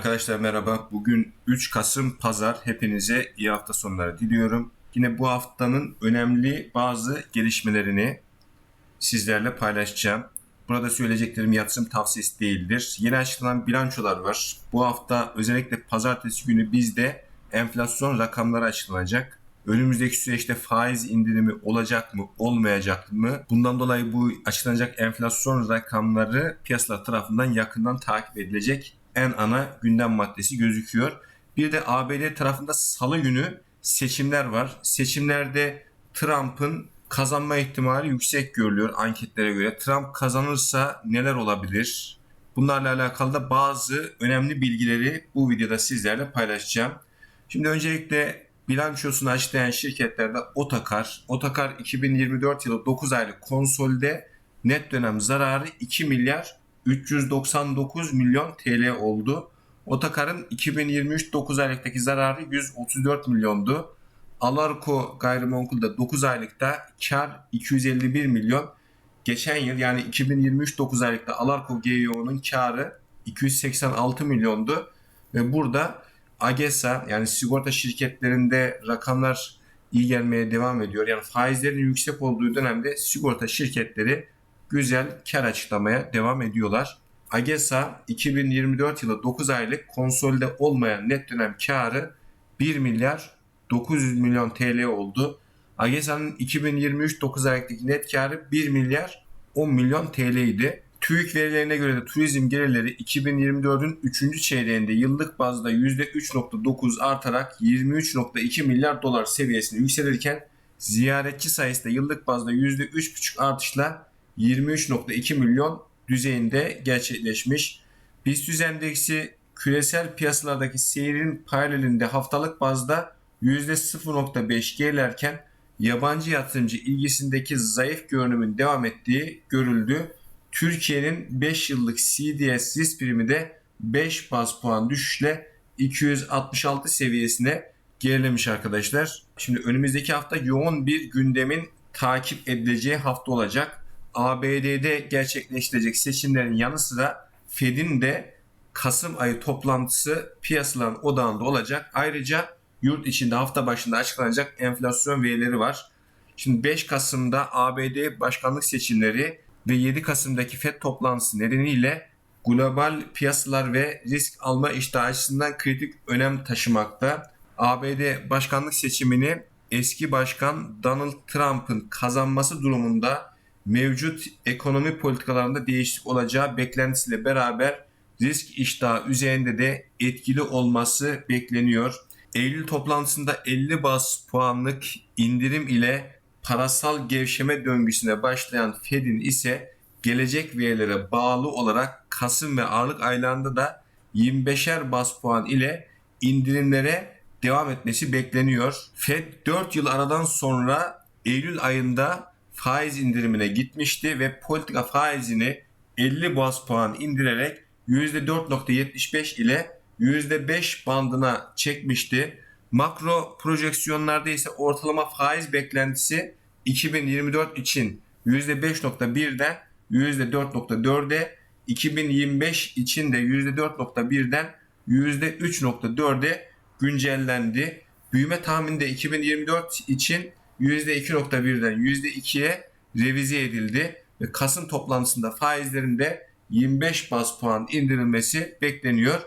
Arkadaşlar merhaba. Bugün 3 Kasım Pazar. Hepinize iyi hafta sonları diliyorum. Yine bu haftanın önemli bazı gelişmelerini sizlerle paylaşacağım. Burada söyleyeceklerim yatırım tavsiyesi değildir. Yeni açıklanan bilançolar var. Bu hafta özellikle pazartesi günü bizde enflasyon rakamları açıklanacak. Önümüzdeki süreçte faiz indirimi olacak mı, olmayacak mı? Bundan dolayı bu açıklanacak enflasyon rakamları piyasalar tarafından yakından takip edilecek en ana gündem maddesi gözüküyor. Bir de ABD tarafında salı günü seçimler var. Seçimlerde Trump'ın kazanma ihtimali yüksek görülüyor anketlere göre. Trump kazanırsa neler olabilir? Bunlarla alakalı da bazı önemli bilgileri bu videoda sizlerle paylaşacağım. Şimdi öncelikle bilançosunu açıklayan şirketlerde Otakar. Otakar 2024 yılı 9 aylık konsolde net dönem zararı 2 milyar 399 milyon TL oldu. Otakar'ın 2023 9 aylıktaki zararı 134 milyondu. Alarko gayrimenkulde 9 aylıkta kar 251 milyon. Geçen yıl yani 2023 9 aylıkta Alarko GEO'nun karı 286 milyondu. Ve burada AGESA yani sigorta şirketlerinde rakamlar iyi gelmeye devam ediyor. Yani faizlerin yüksek olduğu dönemde sigorta şirketleri güzel kar açıklamaya devam ediyorlar. AGESA 2024 yılı 9 aylık konsolide olmayan net dönem karı 1 milyar 900 milyon TL oldu. AGESA'nın 2023 9 aylıktaki net karı 1 milyar 10 milyon TL idi. TÜİK verilerine göre de turizm gelirleri 2024'ün 3. çeyreğinde yıllık bazda %3.9 artarak 23.2 milyar dolar seviyesine yükselirken ziyaretçi sayısı da yıllık bazda %3.5 artışla 23.2 milyon düzeyinde gerçekleşmiş. BIST endeksi küresel piyasalardaki seyrin paralelinde haftalık bazda %0.5 gerilerken yabancı yatırımcı ilgisindeki zayıf görünümün devam ettiği görüldü. Türkiye'nin 5 yıllık CDS risk primi de 5 baz puan düşüşle 266 seviyesine gerilemiş arkadaşlar. Şimdi önümüzdeki hafta yoğun bir gündemin takip edileceği hafta olacak. ABD'de gerçekleştirecek seçimlerin yanı sıra Fed'in de Kasım ayı toplantısı piyasaların odağında olacak. Ayrıca yurt içinde hafta başında açıklanacak enflasyon verileri var. Şimdi 5 Kasım'da ABD başkanlık seçimleri ve 7 Kasım'daki FED toplantısı nedeniyle global piyasalar ve risk alma iştahı açısından kritik önem taşımakta. ABD başkanlık seçimini eski başkan Donald Trump'ın kazanması durumunda mevcut ekonomi politikalarında değişiklik olacağı beklentisiyle beraber risk iştahı üzerinde de etkili olması bekleniyor. Eylül toplantısında 50 bas puanlık indirim ile parasal gevşeme döngüsüne başlayan Fed'in ise gelecek verilere bağlı olarak Kasım ve Aralık aylarında da 25'er bas puan ile indirimlere devam etmesi bekleniyor. Fed 4 yıl aradan sonra Eylül ayında faiz indirimine gitmişti ve politika faizini 50 bas puan indirerek %4.75 ile %5 bandına çekmişti. Makro projeksiyonlarda ise ortalama faiz beklentisi 2024 için %5.1'den %4.4'e, 2025 için de %4.1'den %3.4'e güncellendi. Büyüme tahmini de 2024 için %2.1'den %2'ye revize edildi ve Kasım toplantısında faizlerin de 25 bas puan indirilmesi bekleniyor.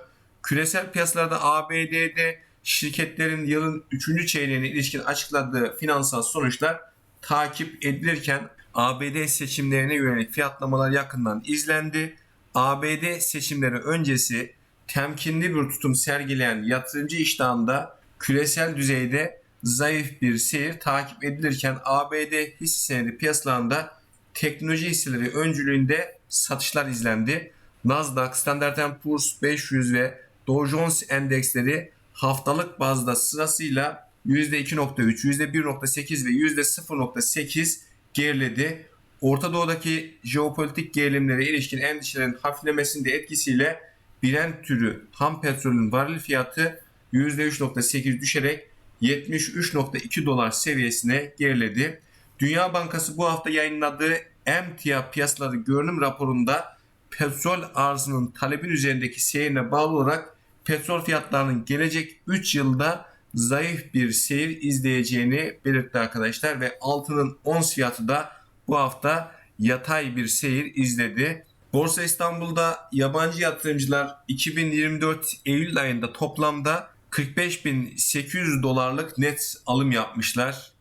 Küresel piyasalarda ABD'de şirketlerin yılın 3. çeyreğine ilişkin açıkladığı finansal sonuçlar takip edilirken ABD seçimlerine yönelik fiyatlamalar yakından izlendi. ABD seçimleri öncesi temkinli bir tutum sergileyen yatırımcı iştahında küresel düzeyde zayıf bir seyir takip edilirken ABD hisse senedi piyasalarında teknoloji hisseleri öncülüğünde satışlar izlendi. Nasdaq, Standard Poor's 500 ve Dow Jones endeksleri haftalık bazda sırasıyla %2.3, %1.8 ve %0.8 geriledi. Orta Doğu'daki jeopolitik gerilimlere ilişkin endişelerin hafiflemesinde etkisiyle Brent türü ham petrolün varil fiyatı %3.8 düşerek 73.2 dolar seviyesine geriledi. Dünya Bankası bu hafta yayınladığı emtia piyasaları görünüm raporunda petrol arzının talebin üzerindeki seyrine bağlı olarak petrol fiyatlarının gelecek 3 yılda zayıf bir seyir izleyeceğini belirtti arkadaşlar ve altının ons fiyatı da bu hafta yatay bir seyir izledi. Borsa İstanbul'da yabancı yatırımcılar 2024 Eylül ayında toplamda 45.800 dolarlık net alım yapmışlar.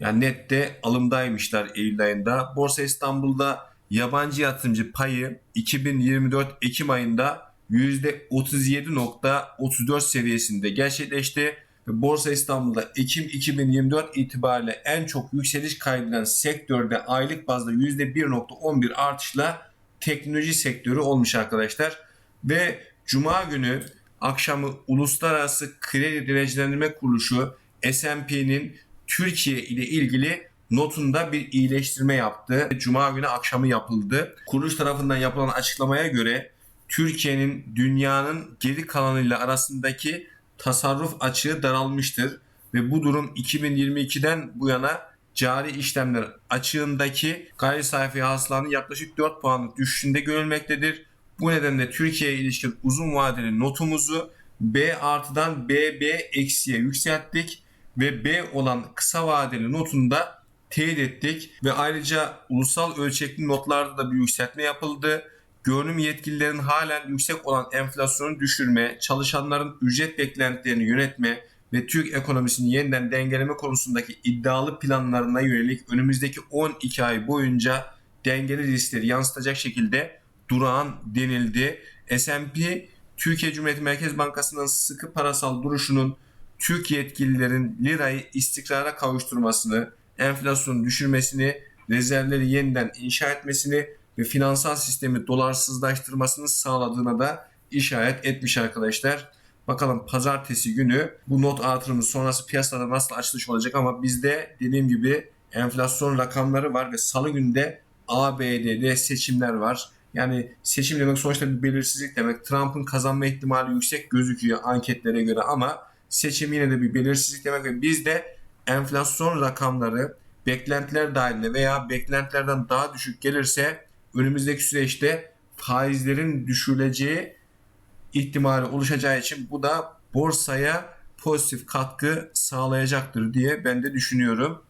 Yani nette alımdaymışlar Eylül ayında. Borsa İstanbul'da yabancı yatırımcı payı 2024 Ekim ayında %37.34 seviyesinde gerçekleşti. Ve Borsa İstanbul'da Ekim 2024 itibariyle en çok yükseliş kaydeden sektörde aylık bazda %1.11 artışla teknoloji sektörü olmuş arkadaşlar. Ve Cuma günü akşamı Uluslararası Kredi Derecelendirme Kuruluşu S&P'nin Türkiye ile ilgili notunda bir iyileştirme yaptı. Cuma günü akşamı yapıldı. Kuruluş tarafından yapılan açıklamaya göre Türkiye'nin dünyanın geri kalanıyla arasındaki tasarruf açığı daralmıştır ve bu durum 2022'den bu yana cari işlemler açığındaki gayri sayfi hasılanın yaklaşık 4 puanlık düşüşünde görülmektedir. Bu nedenle Türkiye'ye ilişkin uzun vadeli notumuzu B artıdan BB eksiye yükselttik ve B olan kısa vadeli notunu da teyit ettik ve ayrıca ulusal ölçekli notlarda da bir yükseltme yapıldı. Görünüm yetkililerin halen yüksek olan enflasyonu düşürme, çalışanların ücret beklentilerini yönetme ve Türk ekonomisini yeniden dengeleme konusundaki iddialı planlarına yönelik önümüzdeki 12 ay boyunca dengeli riskleri yansıtacak şekilde durağan denildi. S&P Türkiye Cumhuriyeti Merkez Bankası'nın sıkı parasal duruşunun Türk yetkililerin lirayı istikrara kavuşturmasını, enflasyonu düşürmesini, rezervleri yeniden inşa etmesini ve finansal sistemi dolarsızlaştırmasını sağladığına da işaret etmiş arkadaşlar. Bakalım pazartesi günü bu not artırımı sonrası piyasada nasıl açılış olacak ama bizde dediğim gibi enflasyon rakamları var ve salı günde ABD'de seçimler var. Yani seçim demek sonuçta bir belirsizlik demek. Trump'ın kazanma ihtimali yüksek gözüküyor anketlere göre ama seçim yine de bir belirsizlik demek ve bizde enflasyon rakamları beklentiler dahilinde veya beklentilerden daha düşük gelirse önümüzdeki süreçte faizlerin düşürüleceği ihtimali oluşacağı için bu da borsaya pozitif katkı sağlayacaktır diye ben de düşünüyorum.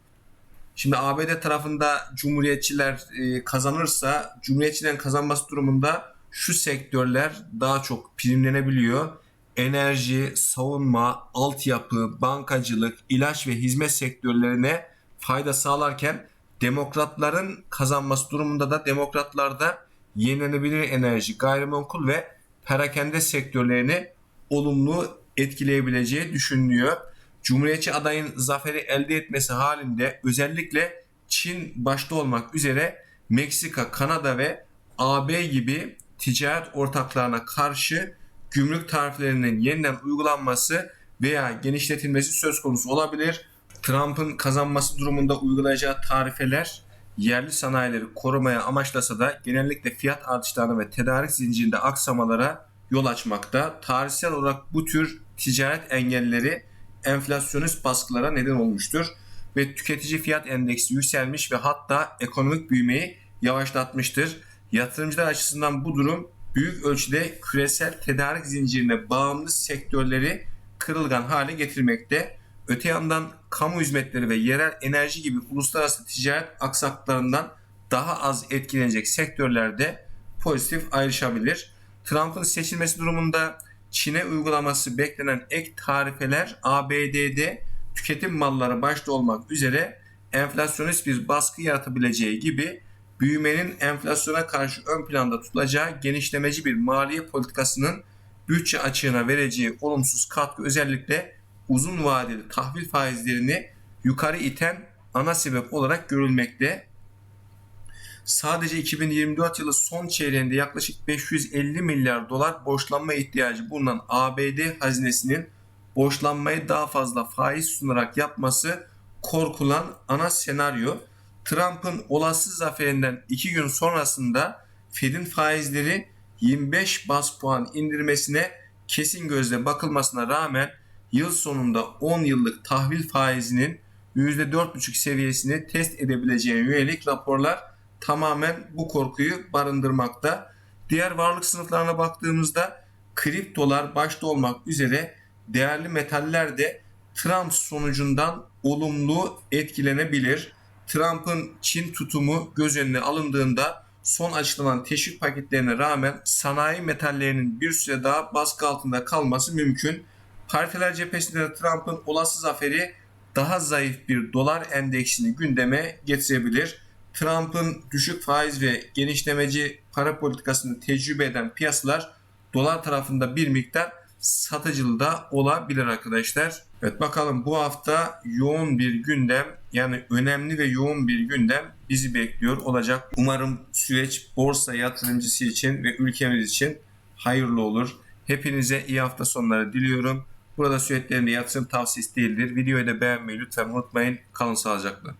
Şimdi ABD tarafında Cumhuriyetçiler e, kazanırsa Cumhuriyetçilerin kazanması durumunda şu sektörler daha çok primlenebiliyor. Enerji, savunma, altyapı, bankacılık, ilaç ve hizmet sektörlerine fayda sağlarken demokratların kazanması durumunda da demokratlarda yenilenebilir enerji, gayrimenkul ve perakende sektörlerini olumlu etkileyebileceği düşünülüyor. Cumhuriyetçi adayın zaferi elde etmesi halinde özellikle Çin başta olmak üzere Meksika, Kanada ve AB gibi ticaret ortaklarına karşı gümrük tariflerinin yeniden uygulanması veya genişletilmesi söz konusu olabilir. Trump'ın kazanması durumunda uygulayacağı tarifeler yerli sanayileri korumaya amaçlasa da genellikle fiyat artışlarına ve tedarik zincirinde aksamalara yol açmakta. Tarihsel olarak bu tür ticaret engelleri enflasyonist baskılara neden olmuştur ve tüketici fiyat endeksi yükselmiş ve hatta ekonomik büyümeyi yavaşlatmıştır. Yatırımcılar açısından bu durum büyük ölçüde küresel tedarik zincirine bağımlı sektörleri kırılgan hale getirmekte. Öte yandan kamu hizmetleri ve yerel enerji gibi uluslararası ticaret aksaklarından daha az etkilenecek sektörlerde pozitif ayrışabilir. Trump'ın seçilmesi durumunda Çin'e uygulaması beklenen ek tarifeler ABD'de tüketim malları başta olmak üzere enflasyonist bir baskı yaratabileceği gibi büyümenin enflasyona karşı ön planda tutulacağı genişlemeci bir maliye politikasının bütçe açığına vereceği olumsuz katkı özellikle uzun vadeli tahvil faizlerini yukarı iten ana sebep olarak görülmekte. Sadece 2024 yılı son çeyreğinde yaklaşık 550 milyar dolar borçlanma ihtiyacı bulunan ABD hazinesinin borçlanmayı daha fazla faiz sunarak yapması korkulan ana senaryo. Trump'ın olası zaferinden 2 gün sonrasında Fed'in faizleri 25 bas puan indirmesine kesin gözle bakılmasına rağmen yıl sonunda 10 yıllık tahvil faizinin %4,5 seviyesini test edebileceğine yönelik raporlar tamamen bu korkuyu barındırmakta. Diğer varlık sınıflarına baktığımızda kriptolar başta olmak üzere değerli metaller de Trump sonucundan olumlu etkilenebilir. Trump'ın Çin tutumu göz önüne alındığında son açıklanan teşvik paketlerine rağmen sanayi metallerinin bir süre daha baskı altında kalması mümkün. Partiler cephesinde de Trump'ın olası zaferi daha zayıf bir dolar endeksini gündeme getirebilir. Trump'ın düşük faiz ve genişlemeci para politikasını tecrübe eden piyasalar dolar tarafında bir miktar satıcılı da olabilir arkadaşlar. Evet bakalım bu hafta yoğun bir gündem yani önemli ve yoğun bir gündem bizi bekliyor olacak. Umarım süreç borsa yatırımcısı için ve ülkemiz için hayırlı olur. Hepinize iyi hafta sonları diliyorum. Burada sürekli yatırım tavsiyesi değildir. Videoyu da beğenmeyi lütfen unutmayın. Kalın sağlıcakla.